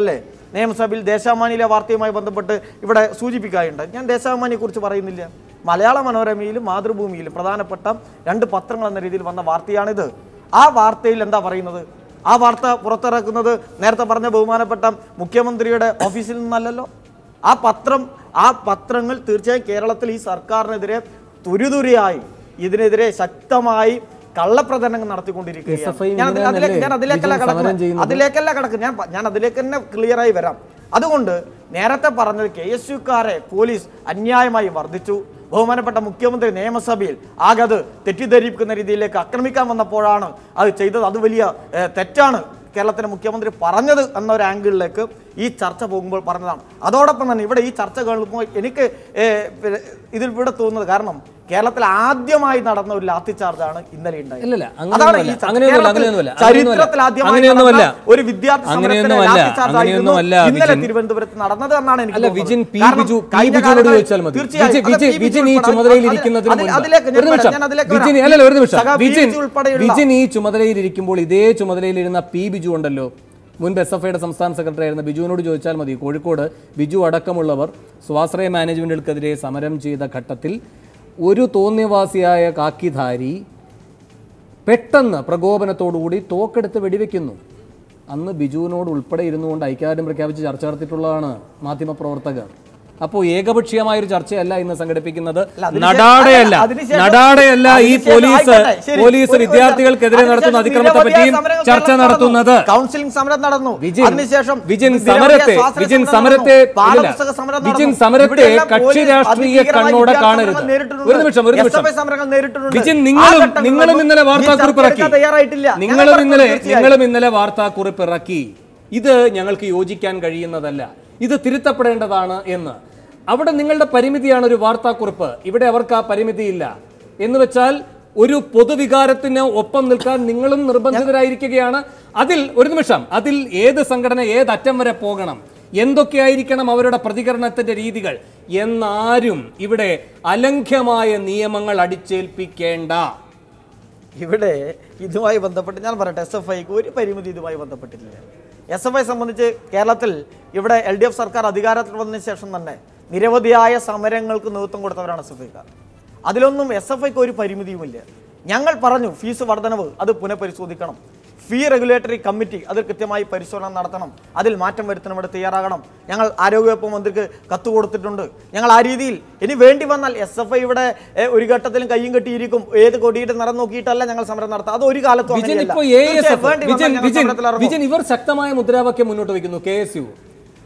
അല്ലേ? നിയമസഭയിൽ ദേശാഭിമാനിയിലെ വാർത്തയുമായി ബന്ധപ്പെട്ട് ഇവിടെ സൂചിപ്പിക്കാറുണ്ട് ഞാൻ ദേശാമാനിയെക്കുറിച്ച് പറയുന്നില്ല. മലയാള മനോരമയിലും മാതൃഭൂമിയിലും പ്രധാനപ്പെട്ട രണ്ട് പത്രങ്ങൾ എന്ന രീതിയിൽ വന്ന വാർത്തയാണിത്. ആ വാർത്തയിൽ എന്താ പറയുന്നത്? ആ വാർത്ത പുറത്തിറക്കുന്നത് നേരത്തെ പറഞ്ഞ ബഹുമാനപ്പെട്ട മുഖ്യമന്ത്രിയുടെ ഓഫീസിൽ നിന്നല്ലല്ലോ. ആ പത്രം ആ പത്രങ്ങൾ തീർച്ചയായും കേരളത്തിൽ ഈ സർക്കാരിനെതിരെ തുരിതുരിയായി ഇതിനെതിരെ ശക്തമായി കള്ളപ്രചരണങ്ങൾ നടത്തിക്കൊണ്ടിരിക്കുകയാണ്. ഞാൻ അതിലേക്ക് അതിലേക്കല്ല കടക്കുന്നത്. അതിലേക്കല്ല കിടക്കുന്നത്. ഞാൻ ഞാൻ അതിലേക്ക് തന്നെ ക്ലിയറായി വരാം. അതുകൊണ്ട് നേരത്തെ പറഞ്ഞത് കെ എസ് യുക്കാരെ പോലീസ് അന്യായമായി വർദ്ധിച്ചു. ബഹുമാനപ്പെട്ട മുഖ്യമന്ത്രി നിയമസഭയിൽ ആകെ അത് തെറ്റിദ്ധരിപ്പിക്കുന്ന രീതിയിലേക്ക് ആക്രമിക്കാൻ വന്നപ്പോഴാണ് അത് ചെയ്തത്. അത് വലിയ തെറ്റാണ് കേരളത്തിലെ മുഖ്യമന്ത്രി പറഞ്ഞത് എന്നൊരു ആംഗിളിലേക്ക് ഈ ചർച്ച പോകുമ്പോൾ പറഞ്ഞതാണ്. അതോടൊപ്പം തന്നെ ഇവിടെ ഈ ചർച്ച കേൾക്കുമ്പോൾ എനിക്ക് ഇതിൽ ഇവിടെ തോന്നുന്നത് കാരണം കേരളത്തിൽ ആദ്യമായി നടന്ന ഒരു ലാത്തി ചാർജാണ് ഇന്നലെ ഉണ്ടായത്. ചരിത്രത്തിൽ ആദ്യമായി ഒരു വിദ്യാർത്ഥി ഇന്നലെ. തിരുവനന്തപുരത്ത് നടന്നത് എന്നാണ് എനിക്ക് വിജിൻ ഈ ചുമതലയിൽ ഇരിക്കുമ്പോൾ ഇതേ ചുമതലയിൽ ഇരുന്ന പി ബിജു ഉണ്ടല്ലോ. മുൻപ് എസ് എഫ് ഐയുടെ സംസ്ഥാന സെക്രട്ടറി ആയിരുന്ന ബിജുവിനോട് ചോദിച്ചാൽ മതി. കോഴിക്കോട് ബിജു അടക്കമുള്ളവർ സ്വാശ്രയ മാനേജ്മെന്റുകൾക്കെതിരെ സമരം ചെയ്ത ഘട്ടത്തിൽ ഒരു തോന്നിയവാസിയായ കാക്കിധാരി പെട്ടെന്ന് പ്രകോപനത്തോടുകൂടി തോക്കെടുത്ത് വെടിവെക്കുന്നു. അന്ന് ബിജുവിനോട് ഉൾപ്പെടെ ഇരുന്നുകൊണ്ട് ഐക്യദാർഢ്യം പ്രഖ്യാപിച്ച് ചർച്ച നടത്തിയിട്ടുള്ളതാണ് മാധ്യമപ്രവർത്തകർ. അപ്പോൾ ഏകപക്ഷീയമായ ഒരു ചർച്ചയല്ല ഇന്ന് സംഘടിപ്പിക്കുന്നത്. നടാടയല്ല നടാടെയല്ല ഈ പോലീസ് പോലീസ് വിദ്യാർത്ഥികൾക്കെതിരെ നടത്തുന്ന അതിക്രമത്തെ പറ്റിയും ചർച്ച നടത്തുന്നത് കൗൺസിലിംഗ് സമരം നടന്നു. അതിനുശേഷം വിജിൻ സമരത്തെ വിജിൻ സമരത്തെ വിജിൻ സമരത്തെ കക്ഷി രാഷ്ട്രീയ കണ്ണോടെ കാണരുത്. ഒരു നിമിഷം ഒരു നിമിഷം. വിജിൻ നിങ്ങളും നിങ്ങളും ഇന്നലെ വാർത്താക്കുറിപ്പ് ഇറക്കി തയ്യാറായിട്ടില്ല. നിങ്ങളും ഇന്നലെ നിങ്ങളും ഇന്നലെ വാർത്താക്കുറിപ്പ് ഇറക്കി ഇത് ഞങ്ങൾക്ക് യോജിക്കാൻ കഴിയുന്നതല്ല. ഇത് തിരുത്തപ്പെടേണ്ടതാണ് എന്ന്. അവിടെ നിങ്ങളുടെ പരിമിതിയാണ് ഒരു വാർത്താക്കുറിപ്പ്. ഇവിടെ അവർക്ക് ആ പരിമിതിയില്ല. എന്ന് വെച്ചാൽ ഒരു പൊതുവികാരത്തിന് ഒപ്പം നിൽക്കാൻ നിങ്ങളും നിർബന്ധിതരായിരിക്കുകയാണ്. അതിൽ ഒരു നിമിഷം അതിൽ ഏത് സംഘടന ഏത് അറ്റം വരെ പോകണം എന്തൊക്കെയായിരിക്കണം അവരുടെ പ്രതികരണത്തിന്റെ രീതികൾ എന്നാരും ഇവിടെ അലംഘ്യമായ നിയമങ്ങൾ അടിച്ചേൽപ്പിക്കേണ്ട. ഇവിടെ ഇതുമായി ബന്ധപ്പെട്ട് ഞാൻ പറയട്ടെ എസ് എഫ് ഐക്ക് ഒരു പരിമിതി ഇതുമായി ബന്ധപ്പെട്ടിട്ടില്ല. എസ് എഫ് ഐ സംബന്ധിച്ച് കേരളത്തിൽ ഇവിടെ എൽ ഡി എഫ് സർക്കാർ അധികാരത്തിൽ വന്നതിന് ശേഷം തന്നെ നിരവധിയായ സമരങ്ങൾക്ക് നേതൃത്വം കൊടുത്തവരാണ് എസ് എഫ് ഐക്കാർ. അതിലൊന്നും എസ് എഫ് ഐക്ക് ഒരു പരിമിതിയുമില്ല. ഞങ്ങൾ പറഞ്ഞു ഫീസ് വർധനവ് അത് പുനഃപരിശോധിക്കണം. ഫീ റെഗുലേറ്ററി കമ്മിറ്റി അത് കൃത്യമായി പരിശോധന നടത്തണം. അതിൽ മാറ്റം വരുത്തണം ഇവിടെ തയ്യാറാകണം. ഞങ്ങൾ ആരോഗ്യവകുപ്പ് മന്ത്രിക്ക് കത്ത് കൊടുത്തിട്ടുണ്ട്. ഞങ്ങൾ ആ രീതിയിൽ ഇനി വേണ്ടി വന്നാൽ എസ് എഫ് ഐ ഇവിടെ ഒരു ഘട്ടത്തിലും കയ്യും കെട്ടിയിരിക്കും. ഏത് കൊടിയുടെ നിറം നോക്കിയിട്ടല്ല ഞങ്ങൾ സമരം നടത്തുക. അത് ഒരു കാലത്തും ഇവർ ശക്തമായ മുദ്രാവാക്യം മുന്നോട്ട് വയ്ക്കുന്നു കെ എസ് യു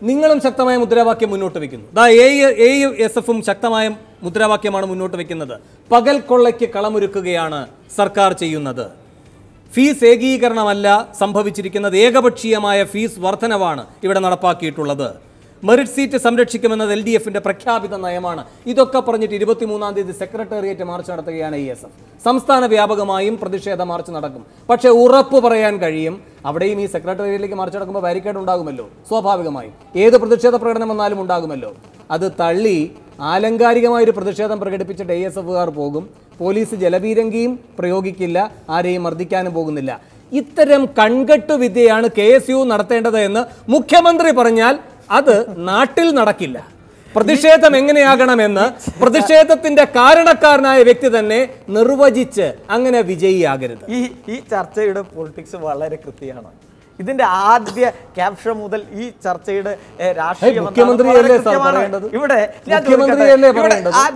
നിങ്ങളും ശക്തമായ മുദ്രാവാക്യം മുന്നോട്ട് വയ്ക്കുന്നു. ദാ എ എസ് എഫും ശക്തമായ മുദ്രാവാക്യമാണ് മുന്നോട്ട് വയ്ക്കുന്നത്. പകൽ കൊള്ളയ്ക്ക് കളമൊരുക്കുകയാണ് സർക്കാർ ചെയ്യുന്നത്. ഫീസ് ഏകീകരണമല്ല സംഭവിച്ചിരിക്കുന്നത്. ഏകപക്ഷീയമായ ഫീസ് വർധനവാണ് ഇവിടെ നടപ്പാക്കിയിട്ടുള്ളത്. മെറിറ്റ് സീറ്റ് സംരക്ഷിക്കുമെന്നത് എൽ ഡി എഫിന്റെ പ്രഖ്യാപിത നയമാണ്. ഇതൊക്കെ പറഞ്ഞിട്ട് ഇരുപത്തിമൂന്നാം തീയതി സെക്രട്ടേറിയറ്റ് മാർച്ച് നടത്തുകയാണ് ഇ എസ് എഫ്. സംസ്ഥാന വ്യാപകമായും പ്രതിഷേധ മാർച്ച് നടക്കും. പക്ഷേ ഉറപ്പ് പറയാൻ കഴിയും അവിടെയും ഈ സെക്രട്ടേറിയറ്റിലേക്ക് മാർച്ച് നടക്കുമ്പോൾ ബാരിക്കേഡ് ഉണ്ടാകുമല്ലോ സ്വാഭാവികമായും. ഏത് പ്രതിഷേധ പ്രകടനം വന്നാലും ഉണ്ടാകുമല്ലോ. അത് തള്ളി ആലങ്കാരികമായ ഒരു പ്രതിഷേധം പ്രകടിപ്പിച്ചിട്ട് എ എസ് എഫുകാർ പോകും. പോലീസ് ജലപീരങ്കിയും പ്രയോഗിക്കില്ല ആരെയും മർദ്ദിക്കാനും പോകുന്നില്ല. ഇത്തരം കൺകെട്ട് വിദ്യയാണ് കെ എസ് യു നടത്തേണ്ടത് എന്ന് മുഖ്യമന്ത്രി പറഞ്ഞാൽ അത് നാട്ടിൽ നടക്കില്ല. പ്രതിഷേധം എങ്ങനെയാകണമെന്ന് പ്രതിഷേധത്തിന്റെ കാരണക്കാരനായ വ്യക്തി തന്നെ നിർവചിച്ച് അങ്ങനെ വിജയിയാകരുത്. ഈ ഈ ചർച്ചയുടെ പൊളിറ്റിക്സ് വളരെ കൃത്യമാണ്. ഇതിന്റെ ആദ്യ ക്യാപ്ഷൻ മുതൽ ഈ ചർച്ചയുടെ രാഷ്ട്രീയ? ഇവിടെ ഞാൻ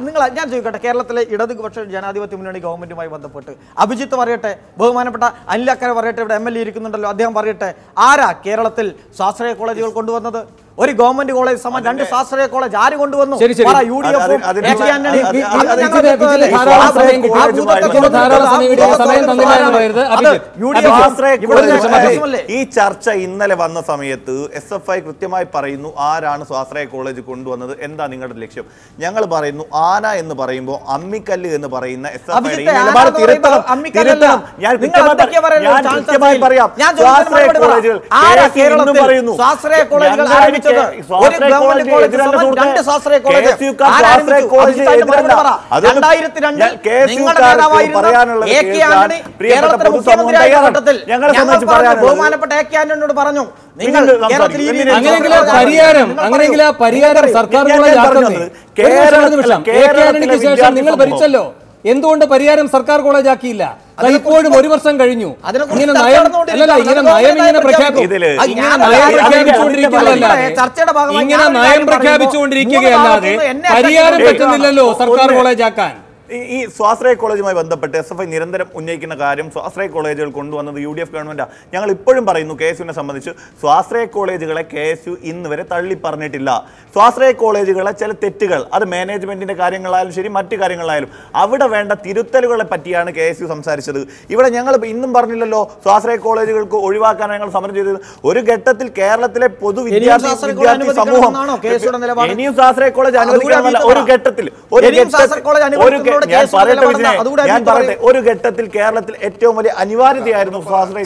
നിങ്ങൾ ഞാൻ ചോദിക്കട്ടെ കേരളത്തിലെ ഇടതുപക്ഷ ജനാധിപത്യ മുന്നണി ഗവൺമെന്റുമായി ബന്ധപ്പെട്ട് അഭിജിത്ത് പറയട്ടെ ബഹുമാനപ്പെട്ട അനിലക്കര പറയട്ടെ ഇവിടെ എം എൽ എ ഇരിക്കുന്നുണ്ടല്ലോ അദ്ദേഹം പറയട്ടെ ആരാ കേരളത്തിൽ സ്വാശ്രയ കോളേജുകൾ കൊണ്ടുവന്നത്? ഒരു ഗവൺമെന്റ് കോളേജ് സമയം രണ്ട് ശാസ്ത്രീയ കോളേജ് ആര് കൊണ്ടുവന്നു? ശരി, ശരി. പറ, യു ഡി എഫും? ഈ ചർച്ച ഇന്നലെ വന്ന സമയത്ത് എസ് എഫ് ഐ കൃത്യമായി പറയുന്നു ആരാണ് സ്വാശ്രയ കോളേജ് കൊണ്ടുവന്നത് എന്താ നിങ്ങളുടെ ലക്ഷ്യം? ഞങ്ങൾ പറയുന്നു ആന എന്ന് പറയുമ്പോൾ അമ്മിക്കല്ല് എന്ന് പറയുന്ന എസ് എഫ് ഐ നിലപാട് തിരുത്തണം ഞാൻ കൃത്യമായി. പറയാം. സ്വാശ്രയ കോളേജുകൾ പറയുന്നു. സ്വാശ്രയ ആരംഭിച്ചത്? ഒരു ഗവൺമെന്റ് കോളേജ്. രണ്ട് സ്വാശ്രയ രണ്ടായിരത്തി രണ്ടിൽ നിങ്ങളുടെ നേതാവായിരുന്ന എ കെ ആന്റണി കേരളത്തിലെ മുഖ്യമന്ത്രിയായ ഘട്ടത്തിൽ ബഹുമാനപ്പെട്ട എ കെ ആന്റണിയോട് പറഞ്ഞു നിങ്ങൾ നിങ്ങൾ കേരളത്തിൽ അങ്ങനെയെങ്കിൽ നിങ്ങൾ പരിഹാരം. അങ്ങനെയെങ്കിൽ പരിഹാരം സർക്കാർ കോളേജ് ശേഷം നിങ്ങൾ. ഭരിച്ചല്ലോ എന്തുകൊണ്ട് പരിഹാരം സർക്കാർ കോളേജ് ആക്കിയില്ല? ഇപ്പോഴും ഒരു വർഷം കഴിഞ്ഞു. ഇങ്ങനെ നയം. അല്ലല്ല ഇങ്ങനെ നയം ഇങ്ങനെ പ്രഖ്യാപിക്കും ഇങ്ങനെ നയം പ്രഖ്യാപിച്ചുകൊണ്ടിരിക്കുകയല്ലാതെ ചർച്ചയുടെ ഭാഗമായി ഇങ്ങനെ നയം പ്രഖ്യാപിച്ചുകൊണ്ടിരിക്കുകയല്ലാതെ പരിഹാരം പറ്റുന്നില്ലല്ലോ സർക്കാർ കോളേജ് ആക്കാൻ. ഈ- സ്വാശ്രയ കോളേജുമായി ബന്ധപ്പെട്ട് എസ് എഫ് ഐ നിരന്തരം ഉന്നയിക്കുന്ന കാര്യം സ്വാശ്രയ കോളേജുകൾ കൊണ്ടുവന്നത് യു ഡി എഫ് ഗവൺമെന്റാണ് ഞങ്ങൾ ഇപ്പോഴും പറയുന്നു കെ എസ് യുവിനെ സംബന്ധിച്ച് സ്വാശ്രയ കോളേജുകളെ കെ എസ് യു ഇന്ന് വരെ തള്ളി പറഞ്ഞിട്ടില്ല സ്വാശ്രയ കോളേജുകളെ ചില തെറ്റുകൾ അത് മാനേജ്മെന്റിന്റെ കാര്യങ്ങളായാലും ശരി മറ്റു കാര്യങ്ങളായാലും അവിടെ വേണ്ട തിരുത്തലുകളെ പറ്റിയാണ് കെ എസ് യു സംസാരിച്ചത്. ഇവിടെ ഞങ്ങൾ ഇന്നും പറഞ്ഞില്ലല്ലോ സ്വാശ്രയ കോളേജുകൾക്ക് ഒഴിവാക്കാൻ ഞങ്ങൾ സമരം ചെയ്തത്. ഒരു ഘട്ടത്തിൽ കേരളത്തിലെ കോളേജ് വിദ്യാർത്ഥി സമൂഹം ഇനിയും സ്വാശ്രയ കോളേജ് അതുകൂടി ഒരു ഘട്ടത്തിൽ ഒരു ഘട്ടത്തിൽ- ഞാൻ പറയട്ടെ വിജയനെ, ഞാൻ പറയട്ടെ ഒരു ഘട്ടത്തിൽ കേരളത്തിൽ ഏറ്റവും വലിയ അനിവാര്യതയായിരുന്നു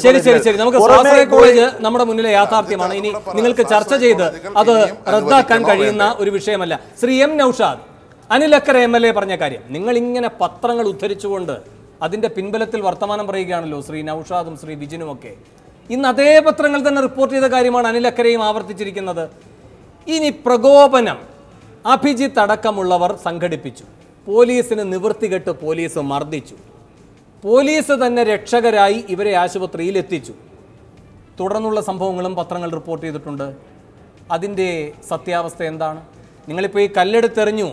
ശരി ശരി ശരി. നമുക്ക് സ്വാശ്രയ കോളേജ് നമ്മുടെ മുന്നിലെ യാഥാർത്ഥ്യമാണ്. ഇനി നിങ്ങൾക്ക് ചർച്ച ചെയ്ത് അത് റദ്ദാക്കാൻ കഴിയുന്ന ഒരു വിഷയമല്ല. Shri M Naushad Anilakkara Akkara M L A പറഞ്ഞ കാര്യം. നിങ്ങൾ ഇങ്ങനെ പത്രങ്ങൾ ഉദ്ധരിച്ചുകൊണ്ട് അതിന്റെ പിൻബലത്തിൽ വർത്തമാനം പറയുകയാണല്ലോ ശ്രീ നൌഷാദും ശ്രീ ബിജിനും ഒക്കെ. ഇന്ന് അതേ പത്രങ്ങൾ തന്നെ റിപ്പോർട്ട് ചെയ്ത കാര്യമാണ് അനിലക്കരയും ആവർത്തിച്ചിരിക്കുന്നത്. ഇനി പ്രകോപനം. അഭിജിത്ത് അടക്കമുള്ളവർ സംഘടിപ്പിച്ചു. പോലീസിന് നിവൃത്തികെട്ട് പോലീസ് മർദ്ദിച്ചു. പോലീസ് തന്നെ രക്ഷകരായി ഇവരെ ആശുപത്രിയിൽ എത്തിച്ചു. തുടർന്നുള്ള സംഭവങ്ങളും പത്രങ്ങൾ റിപ്പോർട്ട് ചെയ്തിട്ടുണ്ട്. അതിന്റെ സത്യാവസ്ഥ എന്താണ്? നിങ്ങളിപ്പോൾ ഈ കല്ലെടുത്തെറിഞ്ഞു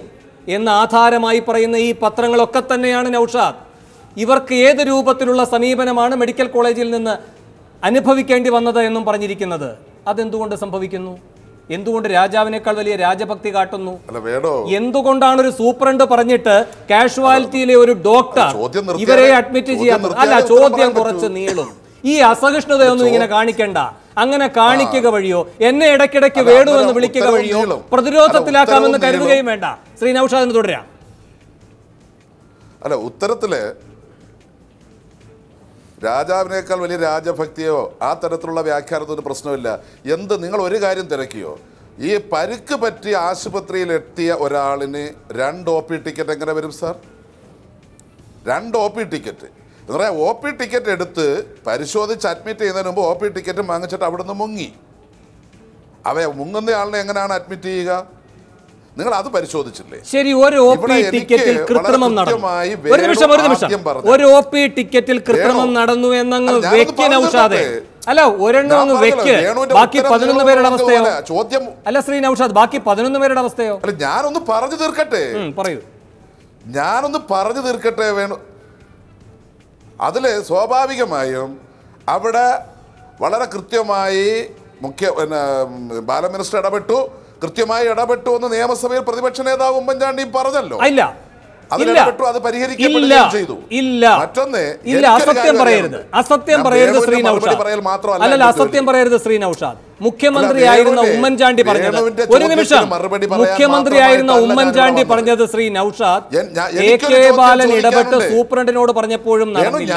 എന്ന് ആധാരമായി പറയുന്ന ഈ പത്രങ്ങളൊക്കെ തന്നെയാണ് നൌഷാദ്. ഇവർക്ക് ഏത് രൂപത്തിലുള്ള സമീപനമാണ് മെഡിക്കൽ കോളേജിൽ നിന്ന് അനുഭവിക്കേണ്ടി വന്നത് എന്നും പറഞ്ഞിരിക്കുന്നത്? അതെന്തുകൊണ്ട് സംഭവിക്കുന്നു? എന്തുകൊണ്ട് രാജാവിനേക്കാൾ വലിയ രാജഭക്തി കാട്ടുന്നു? എന്തുകൊണ്ടാണ് ഒരു സൂപ്രണ്ട് പറഞ്ഞിട്ട് കാഷ്വാലിറ്റിയിലെ ഒരു ഡോക്ടർ ഇവരെ അഡ്മിറ്റ് ചെയ്യാൻ അല്ല ചോദ്യം കുറച്ച് നീളും. ഈ അസഹിഷ്ണുതയൊന്നും ഇങ്ങനെ കാണിക്കണ്ട. അങ്ങനെ കാണിക്കുക വഴിയോ? എന്നെ ഇടയ്ക്കിടയ്ക്ക് വേണു എന്ന് വിളിക്കുക വഴിയോ? പ്രതിരോധത്തിലാക്കാമെന്ന് കരുതുകയും വേണ്ട. ശ്രീ നൌഷാദിന് തുടരാം. അല്ല ഉത്തരത്തിൽ രാജാവിനേക്കാൾ വലിയ രാജഭക്തിയോ ആ തരത്തിലുള്ള വ്യാഖ്യാനത്തിന് പ്രശ്നമില്ല. എന്ത് നിങ്ങൾ ഒരു കാര്യം തിരക്കിയോ? ഈ പരുക്ക് പറ്റി ആശുപത്രിയിൽ എത്തിയ ഒരാളിന് രണ്ട് ഒ പി ടിക്കറ്റ് എങ്ങനെ വരും സാർ? രണ്ട് ഒ പി ടിക്കറ്റ്. എന്ന് പറയാം ഒ പി ടിക്കറ്റ് എടുത്ത് പരിശോധിച്ച് അഡ്മിറ്റ് ചെയ്യുന്നതിന് മുമ്പ് ഒ പി ടിക്കറ്റ് വാങ്ങിച്ചിട്ട് അവിടുന്ന് മുങ്ങി. അവയെ മുങ്ങുന്ന ആളിനെ എങ്ങനെയാണ് അഡ്മിറ്റ് ചെയ്യുക? നിങ്ങൾ അത് പരിശോധിച്ചില്ലേ? ശരി ഒരു ഒ പി ടിക്കറ്റിൽ കൃത്രിമം നടന്നു. ഒരു നിമിഷം ഒരു നിമിഷം. ഒരു ഒ പി ടിക്കറ്റിൽ കൃത്രിമം നടന്നു എന്നങ്ങ് വെക്ക് നൌഷാദെ. അല്ല ഒരെണ്ണം അങ്ങ് വെക്ക്. ബാക്കി പതിനൊന്ന് പേരുടെ അവസ്ഥയോ? ചോദ്യം അല്ല ശ്രീ നൌഷാദ് ബാക്കി പതിനൊന്ന് പേരുടെ അവസ്ഥയോ? അല്ല ഞാനൊന്ന് പറഞ്ഞു തീർക്കട്ടെ? പറയൂ. ഞാനൊന്ന് പറഞ്ഞു തീർക്കട്ടെ വേണു? അതിൽ സ്വാഭാവികമായും അവിടെ വളരെ കൃത്യമായി മുഖ്യ പിന്നെ ബാലമിനിസ്റ്റർ ബാല മിനിസ്റ്റർ ഇടപെട്ടു. കൃത്യമായി ഇടപെട്ടു എന്ന് നിയമസഭയിൽ പ്രതിപക്ഷ നേതാവ് ഉമ്മൻചാണ്ടിയും പറഞ്ഞല്ലോ. ഇല്ല. അസത്യം പറയരുത്. അസത്യം പറയരുത് ശ്രീ നൌഷാദ്. അല്ലല്ല അസത്യം പറയരുത് ശ്രീ നൌഷാദ്. മുഖ്യമന്ത്രിയായിരുന്ന ഉമ്മൻചാണ്ടി പറഞ്ഞത്. ഒരു നിമിഷം. മുഖ്യമന്ത്രിയായിരുന്ന ഉമ്മൻചാണ്ടി പറഞ്ഞത് ശ്രീ നൌഷാദ്. എ കെ ബാലൻ ഇടപെട്ട് സൂപ്രണ്ടിനോട് പറഞ്ഞപ്പോഴും നടന്നില്ല.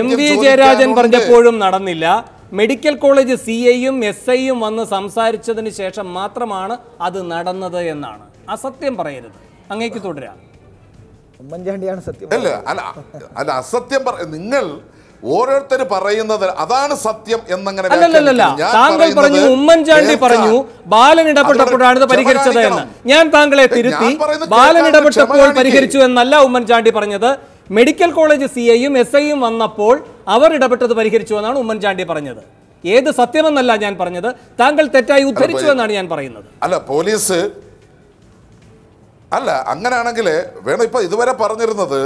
എം വി ജയരാജൻ പറഞ്ഞപ്പോഴും നടന്നില്ല. മെഡിക്കൽ കോളേജ് സി ഐയും എസ് ഐയും വന്ന് സംസാരിച്ചതിന് ശേഷം മാത്രമാണ് അത് നടന്നത് എന്നാണ്. അസത്യം പറയരുത്. അങ്ങേക്ക് തുടരാം. ഉമ്മൻചാണ്ടിയാണ് സത്യം അല്ല അല്ല അല്ല അസത്യം പറ നിങ്ങൾ ഓരോരുത്തർ പറയുന്നത് അതാണ് സത്യം എന്നങ്ങനെ ഞാൻ താങ്കൾ പറഞ്ഞു ഉമ്മൻചാണ്ടി പറഞ്ഞു ബാലൻ ഇടപെട്ടപ്പോഴാണ് ഇത് പരിഹരിച്ചത് എന്ന്. ഞാൻ താങ്കളെ തിരുത്തി ബാലൻ ഇടപെട്ടപ്പോൾ പരിഹരിച്ചു എന്നല്ല ഉമ്മൻചാണ്ടി പറഞ്ഞത്. മെഡിക്കൽ കോളേജ് സി ഐയും എസ് ഐയും വന്നപ്പോൾ അവർ ഇടപെട്ടത് പരിഹരിച്ചു എന്നാണ് ഉമ്മൻചാണ്ടി പറഞ്ഞത്. ഏത് സത്യമെന്നല്ല ഞാൻ പറഞ്ഞത്. താങ്കൾ തെറ്റായി ഉദ്ധരിച്ചു എന്നാണ് ഞാൻ പറയുന്നത്. അല്ല പോലീസ് അല്ല അങ്ങനെയാണെങ്കിൽ വേണം ഇപ്പൊ ഇതുവരെ പറഞ്ഞിരുന്നത്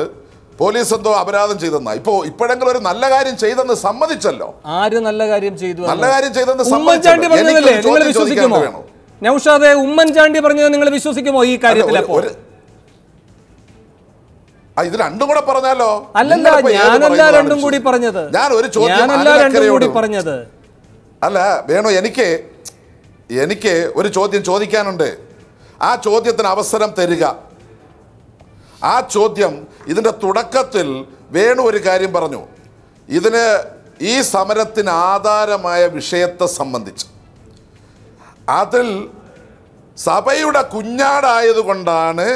പോലീസ് എന്തോ അപരാധം ചെയ്തെന്ന? ഇപ്പോ ഇപ്പോഴെങ്കിലും ഒരു നല്ല കാര്യം ചെയ്തെന്ന് സമ്മതിച്ചല്ലോ. ആര് നല്ല കാര്യം ചെയ്തു നല്ല കാര്യം ചെയ്തെന്ന് ഉമ്മൻചാണ്ടി സമ്മതിച്ചല്ലോ. പറഞ്ഞതല്ലേ നിങ്ങൾ വിശ്വസിക്കുമോ? നൌഷാദെ ഉമ്മൻചാണ്ടി പറഞ്ഞത് നിങ്ങൾ വിശ്വസിക്കുമോ ഈ കാര്യത്തിൽ അപ്പോൾ ഇത് രണ്ടും കൂടെ പറഞ്ഞാലോ? അല്ലല്ല ഞാനല്ല രണ്ടും കൂടി പറഞ്ഞത്. ഞാൻ ഒരു ചോദ്യം പറഞ്ഞത്. അല്ല വേണോ എനിക്ക് എനിക്ക് ഒരു ചോദ്യം ചോദിക്കാനുണ്ട്. ആ ചോദ്യത്തിന് അവസരം തരിക. ആ ചോദ്യം ഇതിന്റെ തുടക്കത്തിൽ വേണു ഒരു കാര്യം പറഞ്ഞു. ഇതിന് ഈ സമരത്തിന് ആധാരമായ വിഷയത്തെ സംബന്ധിച്ച്. അതിൽ സഭയുടെ കുഞ്ഞാടായതുകൊണ്ടാണ്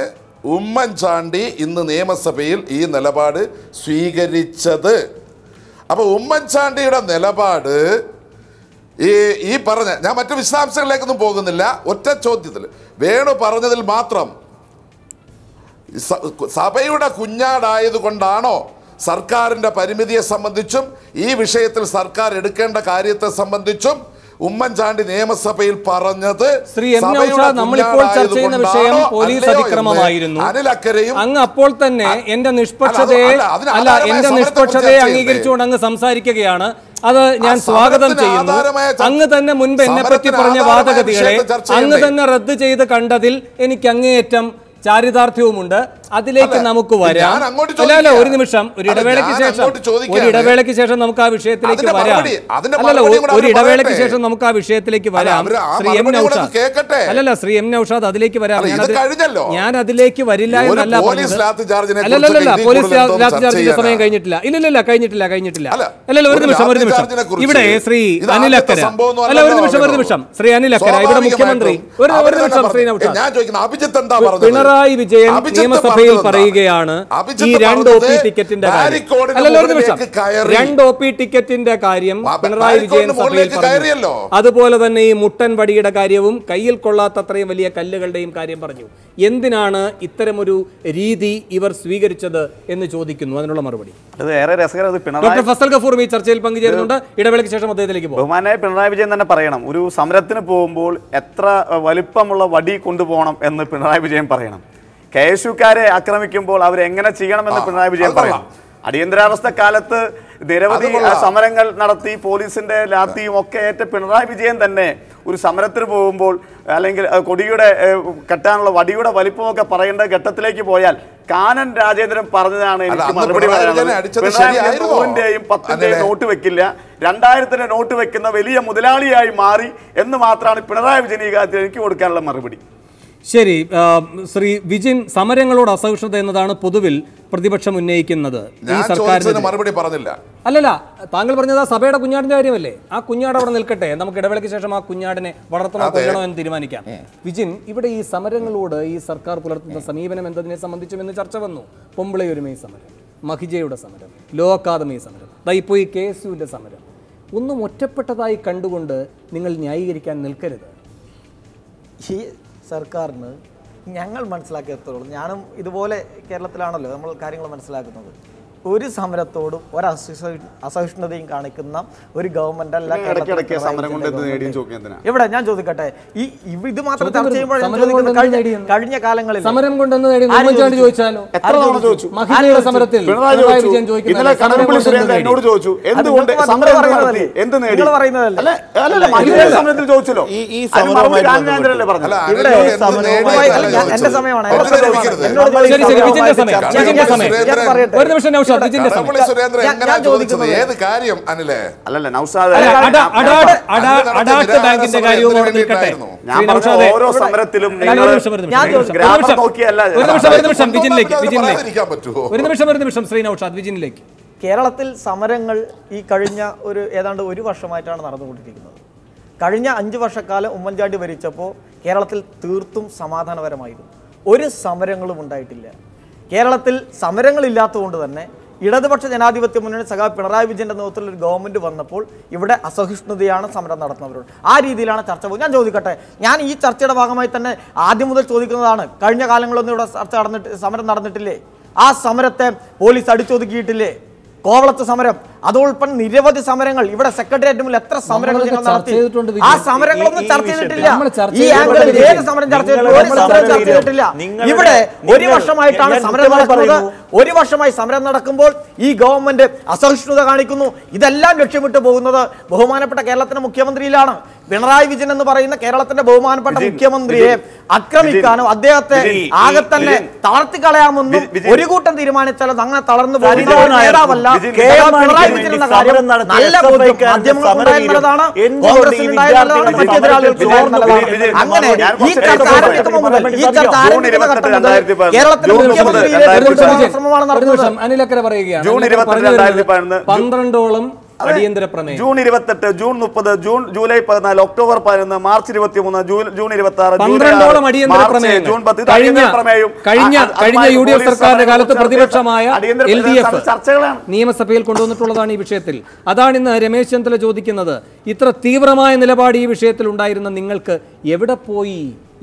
ഉമ്മൻചാണ്ടി ഇന്ന് നിയമസഭയിൽ ഈ നിലപാട് സ്വീകരിച്ചത്. അപ്പൊ ഉമ്മൻചാണ്ടിയുടെ നിലപാട് ഈ ഈ പറഞ്ഞ ഞാൻ മറ്റു വിശദാംശങ്ങളിലേക്കൊന്നും പോകുന്നില്ല. ഒറ്റ ചോദ്യത്തിൽ. വേണു പറഞ്ഞതിൽ മാത്രം. സഭയുടെ സഭയുടെ കുഞ്ഞാടായതുകൊണ്ടാണോ സർക്കാരിന്റെ പരിമിതിയെ സംബന്ധിച്ചും ഈ വിഷയത്തിൽ സർക്കാർ എടുക്കേണ്ട കാര്യത്തെ സംബന്ധിച്ചും ഉമ്മൻചാണ്ടി നിയമസഭയിൽ പറഞ്ഞത് ശ്രീ എം നമ്മളിപ്പോൾ ചർച്ച ചെയ്യുന്ന വിഷയം പോലീസ് അതിക്രമമായിരുന്നു. അനിലക്കരയും അങ്ങ് അപ്പോൾ തന്നെ എന്റെ നിഷ്പക്ഷതയെ അല്ല, എന്റെ നിഷ്പക്ഷതയെ അംഗീകരിച്ചുകൊണ്ട് അങ്ങ് സംസാരിക്കുകയാണ്. അത് ഞാൻ സ്വാഗതം ചെയ്യുന്നു. അങ്ങ് തന്നെ മുൻപ് എന്നെ പറ്റി പറഞ്ഞ വാദഗതികളെ അങ്ങ് തന്നെ റദ്ദ് ചെയ്ത് കണ്ടതിൽ എനിക്ക് അങ്ങേയറ്റം ചാരിതാർത്ഥ്യവുമുണ്ട്. അതിലേക്ക് നമുക്ക് വരാം. അല്ലല്ല അല്ല അല്ല ഒരു നിമിഷം ഒരു ഇടവേളയ്ക്ക് ശേഷം ഒരു ഇടവേളയ്ക്ക് ശേഷം നമുക്ക് ആ വിഷയത്തിലേക്ക് വരാം. അല്ലല്ല ഒരു ഇടവേളയ്ക്ക് ശേഷം നമുക്ക് ആ വിഷയത്തിലേക്ക് വരാം. ശ്രീ എം നൌഷാദ്. അല്ലല്ല ശ്രീ എം നൌഷാദ് അതിലേക്ക് വരാം. ഞാൻ അതിലേക്ക് വരില്ല എന്നല്ല അല്ലല്ല അല്ലല്ലല്ല പോലീസ് ലാത്തി ചാർജിന്റെ സമയം? കഴിഞ്ഞിട്ടില്ല. ഇല്ലല്ല കഴിഞ്ഞിട്ടില്ല കഴിഞ്ഞിട്ടില്ല. അല്ലല്ല ഒരു നിമിഷം ഒരു നിമിഷം. ഇവിടെ ശ്രീ അക്കര അല്ല ഒരു നിമിഷം ഒരു നിമിഷം. ശ്രീ അനിൽ അക്കര ഇവിടെ മുഖ്യമന്ത്രി. ഒരു നിമിഷം ശ്രീ നൌഷാദ്. പിണറായി വിജയൻ അഭിജിത്ത് പറഞ്ഞത് പറയുകയാണ് ഈ രണ്ട് ഒ പി ടിക്കറ്റിന്റെ കാര്യം. രണ്ട് ഒ പി ടിക്കറ്റിന്റെ കാര്യം പിണറായി വിജയൻ സഭയിൽ പറഞ്ഞു. അതുപോലെ തന്നെ ഈ മുട്ടൻ വടിയുടെ കാര്യവും കയ്യിൽ കൊള്ളാത്തത്രയും വലിയ കല്ലുകളുടെയും കാര്യം പറഞ്ഞു. എന്തിനാണ് ഇത്തരമൊരു രീതി ഇവർ സ്വീകരിച്ചത് എന്ന് ചോദിക്കുന്നു. അതിനുള്ള മറുപടി. ഡോക്ടർ ഫസൽ ഗഫൂറും ഈ ചർച്ചയിൽ പങ്കുചേരുന്നുണ്ട്. ഇടവേളയ്ക്ക് ശേഷം അദ്ദേഹത്തിലേക്ക് പോകും. ബഹുമാനായ പിണറായി വിജയൻ തന്നെ പറയണം. ഒരു സമരത്തിന് പോകുമ്പോൾ എത്ര വലിപ്പമുള്ള വടി കൊണ്ടുപോകണം എന്ന് പിണറായി വിജയൻ പറയണം. കെ എസ് യുക്കാരെ ആക്രമിക്കുമ്പോൾ അവരെങ്ങനെ ചെയ്യണമെന്ന് പിണറായി വിജയൻ പറയാം. അടിയന്തരാവസ്ഥ കാലത്ത് നിരവധി സമരങ്ങൾ നടത്തി പോലീസിന്റെ ലാത്തിയും ഒക്കെ ഏറ്റ പിണറായി വിജയൻ തന്നെ ഒരു സമരത്തിന് പോകുമ്പോൾ അല്ലെങ്കിൽ കൊടിയുടെ കെട്ടാനുള്ള വടിയുടെ വലിപ്പമൊക്കെ പറയേണ്ട ഘട്ടത്തിലേക്ക് പോയാൽ കാനൻ രാജേന്ദ്രൻ പറഞ്ഞതാണ് എനിക്ക് മറുപടി പിണറായി പറയാനുള്ളത്. വിജയനെ അടിച്ചത് പിണറായി വിജയൻ ശരിയായിരുന്നോ? നൂറിന്റെയും പത്തിന്റെയും? നോട്ട് വെക്കില്ല. രണ്ടായിരത്തിന്റെ നോട്ട് വെക്കുന്ന വലിയ മുതലാളിയായി മാറി എന്ന് മാത്രമാണ് പിണറായി വിജയൻ ഈ കാര്യത്തിൽ എനിക്ക് കൊടുക്കാനുള്ള മറുപടി. ശരി ശ്രീ വിജിൻ സമരങ്ങളോട് അസഹിഷ്ണുത എന്നതാണ് പൊതുവിൽ പ്രതിപക്ഷം ഉന്നയിക്കുന്നത് ഈ സർക്കാരിന് മറുപടി പറഞ്ഞില്ല. അല്ലല്ല താങ്കൾ പറഞ്ഞത് ആ സഭയുടെ കുഞ്ഞാടിന്റെ കാര്യമല്ലേ? ആ കുഞ്ഞാട് അവിടെ നിൽക്കട്ടെ. നമുക്ക് ഇടവേളയ്ക്ക് ശേഷം ആ കുഞ്ഞാടിനെ വളർത്തണോ. കൊല്ലണോ എന്ന് തീരുമാനിക്കാം. വിജിൻ ഇവിടെ ഈ സമരങ്ങളോട് ഈ സർക്കാർ പുലർത്തുന്ന സമീപനം എന്നതിനെ സംബന്ധിച്ചും ഇന്ന് ചർച്ച വന്നു. പൊമ്പിളയൊരുമൈ സമരം മഹിജയുടെ സമരം ലോ അക്കാദമി സമരം ദൈപ്പോയി കെ എസ് യുവിന്റെ സമരം. ഒന്നും ഒറ്റപ്പെട്ടതായി കണ്ടുകൊണ്ട് നിങ്ങൾ ന്യായീകരിക്കാൻ നിൽക്കരുത്. ഈ സർക്കാരിന് ഞങ്ങൾ മനസ്സിലാക്കിയത്തോളം ഞാനും ഇതുപോലെ കേരളത്തിലാണല്ലോ നമ്മൾ കാര്യങ്ങൾ മനസ്സിലാക്കുന്നത്. ഒരു സമരത്തോടും ഒരു അസഹിഷ്ണുതയും കാണിക്കുന്ന ഒരു ഗവൺമെന്റ് അല്ല? ഇവിടെ ഞാൻ ചോദിക്കട്ടെ. ഈ ഇത് മാത്രം ചർച്ച. ചെയ്യുമ്പോൾ കഴിഞ്ഞ കഴിഞ്ഞ കാലങ്ങളിൽ സമരം കൊണ്ടെന്ന് നേടി ചോദിച്ചാലോ? സമരത്തിൽ എന്നോട് ചോദിച്ചു. എന്തുകൊണ്ട് എന്ത് എന്ത് നേടി? നിങ്ങൾ പറയുന്നതല്ലേ? അല്ല അല്ലല്ല അല്ല, മഹിജയുടെ സമരത്തിൽ ചോദിച്ചല്ലോ. ഈ- എന്റെ. സമയമാണ്. ഒരു നിമിഷം നൗഷാദ് ഏത് കാര്യം അനിലേ? അല്ലല്ല നൗസാദ് അടാട്ട് ബാങ്കിന്റെ സമരം കാര്യവും അവിടെ നിൽക്കട്ടെ ഞാൻ പറഞ്ഞ ഓരോ സമരത്തിലും ഒരു നിമിഷം, നിമിഷം, ഞാൻ ചോദിച്ചു, ഒരു നിമിഷം. നോക്കിയല്ല ഒരു നിമിഷം ഒരു നിമിഷം വിജിനിലേക്ക് വിജിനിലേക്ക്. പറ്റുമോ? ഒരു നിമിഷം ഒരു നിമിഷം ശ്രീ നൗഷാദ് വിജിനിലേക്ക്. കേരളത്തിൽ സമരങ്ങൾ ഈ കഴിഞ്ഞ ഒരു ഏതാണ്ട് ഒരു വർഷമായിട്ടാണ് നടന്നുകൊണ്ടിരിക്കുന്നത്. കഴിഞ്ഞ അഞ്ച് വർഷക്കാലം ഉമ്മൻചാണ്ടി ഭരിച്ചപ്പോൾ കേരളത്തിൽ തീർത്തും സമാധാനപരമായിരുന്നു. ഒരു സമരങ്ങളും ഉണ്ടായിട്ടില്ല. കേരളത്തിൽ സമരങ്ങളില്ലാത്തതുകൊണ്ട് തന്നെ ഇടതുപക്ഷ ജനാധിപത്യ മുന്നണി സഖാ പിണറായി വിജയന്റെ നേതൃത്വത്തിൽ ഒരു ഗവൺമെന്റ് വന്നപ്പോൾ ഇവിടെ അസഹിഷ്ണുതയാണ് സമരം നടത്തുന്നവരോട്. ആ രീതിയിലാണ് ചർച്ച പോകുന്നത്. ഞാൻ ചോദിക്കട്ടെ ഞാൻ ഈ ചർച്ചയുടെ ഭാഗമായി തന്നെ ആദ്യം മുതൽ ചോദിക്കുന്നതാണ് കഴിഞ്ഞ കാലങ്ങളൊന്നും ഇവിടെ ചർച്ച നടന്നിട്ട് സമരം നടന്നിട്ടില്ലേ? ആ സമരത്തെ പോലീസ് അടിച്ചൊതുക്കിയിട്ടില്ലേ? കോവളത്ത് സമരം അതോടൊപ്പം നിരവധി സമരങ്ങൾ. ഇവിടെ സെക്രട്ടേറിയറ്റ് മുന്നിൽ എത്ര സമരങ്ങൾ ഞങ്ങൾ നടത്തി? ആ. സമരങ്ങളൊന്നും ചർച്ച ചെയ്തിട്ടില്ല. ഈ ആംഗിളിൽ ഏത് സമരം ചർച്ച ചെയ്തിട്ടില്ല? ഇവിടെ ഒരു വർഷമായിട്ടാണ് സമരം നടക്കുന്നത്. ഒരു വർഷമായി സമരം നടക്കുമ്പോൾ ഈ ഗവൺമെന്റ് അസഹിഷ്ണുത കാണിക്കുന്നു. ഇതെല്ലാം ലക്ഷ്യമിട്ട് പോകുന്നത് ബഹുമാനപ്പെട്ട കേരളത്തിന്റെ മുഖ്യമന്ത്രിയിലാണ്. പിണറായി വിജയൻ എന്ന് പറയുന്ന കേരളത്തിന്റെ ബഹുമാനപ്പെട്ട മുഖ്യമന്ത്രിയെ ആക്രമിക്കാനും അദ്ദേഹത്തെ ആകെ തന്നെ തളർത്തി തളർത്തിക്കളയാമെന്നും ഒരു കൂട്ടം തീരുമാനിച്ചാലും അങ്ങനെ തളർന്നു നേതാവല്ല. പിണറായി വിജയൻ എന്ന കാര്യം നല്ല മാധ്യമങ്ങളുണ്ടായിരുന്നതാണ് അങ്ങനെ ഈ ചർച്ച ആരംഭിക്കുമ്പോൾ മുതൽ ഈ ചർച്ച ആരംഭിക്കുന്ന ഇരുപത്തെട്ട് ഘട്ടം മുതൽ കേരളത്തിലെ മുഖ്യമന്ത്രിയെ ശ്രമമാണ് നടത്തുന്നത് അനിലക്കര പറയുകയാണ്. പന്ത്രണ്ടോളം അടിയന്തര പ്രമേയം. ജൂൺ ഇരുപത്തെട്ട് ജൂൺ മുപ്പത് ജൂൺ ജൂലൈ പതിനാല് ഒക്ടോബർ പതിനൊന്ന് മാർച്ച് ഇരുപത്തി മൂന്ന് ജൂൺ ഇരുപത്തി ആറ് പന്ത്രണ്ടോളം അടിയന്തര പ്രമേയം. ജൂൺ പത്ത് കഴിഞ്ഞ പ്രമേയം. കഴിഞ്ഞ കഴിഞ്ഞ യു ഡി എഫ് സർക്കാരിന്റെ കാലത്ത് പ്രതിപക്ഷമായ എൽ ഡി എഫ് ചർച്ചകളാണ്. നിയമസഭയിൽ കൊണ്ടുവന്നിട്ടുള്ളതാണ് ഈ വിഷയത്തിൽ. അതാണ് ഇന്ന് രമേശ് ചെന്നിത്തല ചോദിക്കുന്നത്. ഇത്ര തീവ്രമായ നിലപാട് ഈ വിഷയത്തിൽ ഉണ്ടായിരുന്ന നിങ്ങൾക്ക് എവിടെ പോയി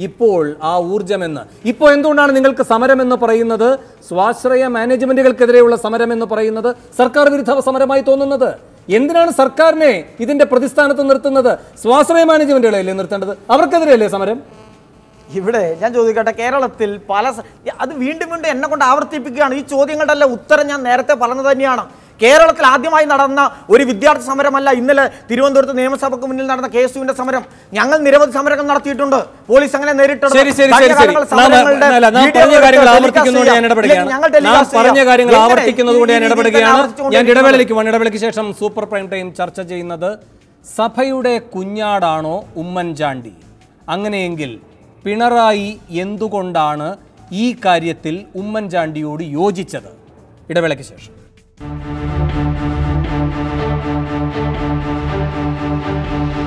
ഇപ്പോൾ ആ ഊർജമെന്ന് ഇപ്പോൾ എന്തുകൊണ്ടാണ് നിങ്ങൾക്ക് സമരം എന്ന് പറയുന്നത്? സ്വാശ്രയ മാനേജ്മെന്റുകൾക്കെതിരെയുള്ള സമരം എന്ന് പറയുന്നത്? സർക്കാർ വിരുദ്ധ സമരമായി തോന്നുന്നത്? എന്തിനാണ് സർക്കാരിനെ ഇതിന്റെ പ്രതിസ്ഥാനത്ത് നിർത്തുന്നത്? സ്വാശ്രയ മാനേജ്മെന്റുകളെയല്ലേ നിർത്തേണ്ടത്? അവർക്കെതിരെയല്ലേ സമരം? ഇവിടെ ഞാൻ ചോദിക്കട്ടെ കേരളത്തിൽ പല അത് വീണ്ടും വീണ്ടും എന്നെ കൊണ്ട് ആവർത്തിപ്പിക്കുകയാണ്. ഈ ചോദ്യങ്ങളുടെ എല്ലാം ഉത്തരം ഞാൻ നേരത്തെ പറഞ്ഞത് തന്നെയാണ്. കേരളത്തിൽ ആദ്യമായി നടന്ന ഒരു വിദ്യാർത്ഥി സമരമല്ല ഇന്നലെ തിരുവനന്തപുരത്ത് നിയമസഭയ്ക്ക് മുന്നിൽ നടന്ന കെ എസ് യുവിന്റെ സമരം. ഞങ്ങൾ നിരവധി സമരങ്ങൾ നടത്തിയിട്ടുണ്ട്. പോലീസ് അങ്ങനെ നേരിട്ടുണ്ട് ഞാൻ ഇടവേളയ്ക്ക് വൺ ഇടവേളയ്ക്ക് ശേഷം സൂപ്പർ പ്രൈം ടൈം ചർച്ച ചെയ്യുന്നത് സഭയുടെ കുഞ്ഞാടാണോ ഉമ്മൻചാണ്ടി? അങ്ങനെയെങ്കിൽ പിണറായി എന്തുകൊണ്ടാണ് ഈ കാര്യത്തിൽ ഉമ്മൻചാണ്ടിയോട് യോജിച്ചത്? ഇടവേളയ്ക്ക് ശേഷം.